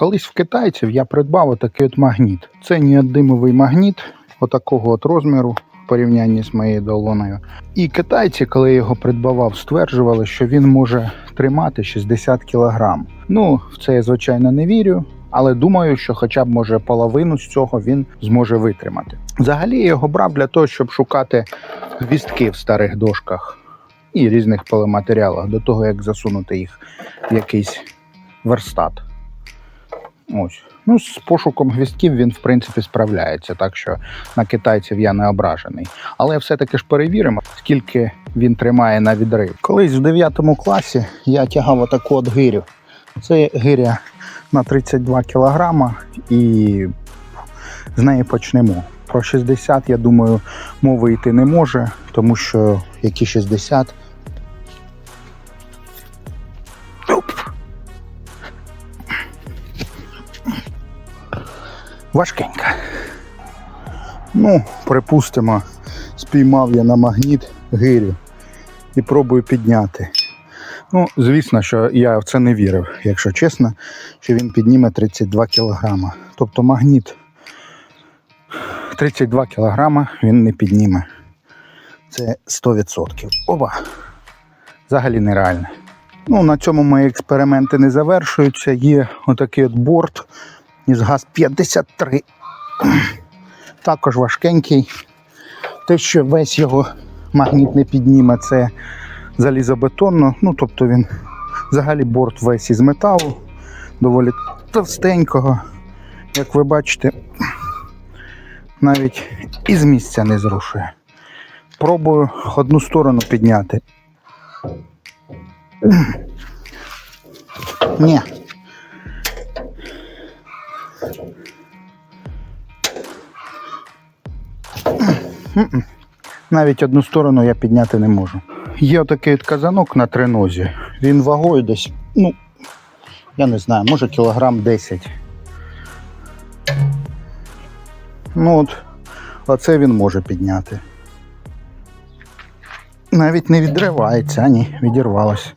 Колись в китайців я придбав отакий от магніт. Це неодимовий магніт, отакого от розміру в порівнянні з моєю долоною. І китайці, коли я його придбавав, стверджували, що він може тримати 60 кг. Ну, в це я звичайно не вірю. Але думаю, що хоча б може половину з цього він зможе витримати. Взагалі я його брав для того, щоб шукати гвістки в старих дошках і різних полиматеріалах до того, як засунути їх в якийсь верстат. Ось. Ну, з пошуком гвістків він, в принципі, справляється, так що на китайців я не ображений. Але все-таки ж перевіримо, скільки він тримає на відрив. Колись в 9 класі я тягав отаку от гирю. Це гиря на 32 кілограма і з неї почнемо. Про 60, я думаю, мови йти не може, тому що які 60. Важкенька. Ну, припустимо, спіймав я на магніт гирю і пробую підняти. Ну, звісно, що я в це не вірив, якщо чесно, що він підніме 32 кілограма. Тобто магніт 32 кілограма він не підніме. Це 100%. Оба. Взагалі нереально. Ну, на цьому мої експерименти не завершуються. Є отакий от борт із ГАЗ-53. Також важкенький. Те, що весь його магніт не підніме, це залізобетонно. Ну, тобто він взагалі борт весь із металу, доволі товстенького. Як ви бачите, навіть із місця не зрушує. Пробую одну сторону підняти. Ні. Навіть одну сторону я підняти не можу. Є отакий от казанок на тренозі. Він вагою десь, ну, я не знаю, може кілограм 10. Ну от, оце він може підняти. Навіть не відривається, а ні, відірвалося.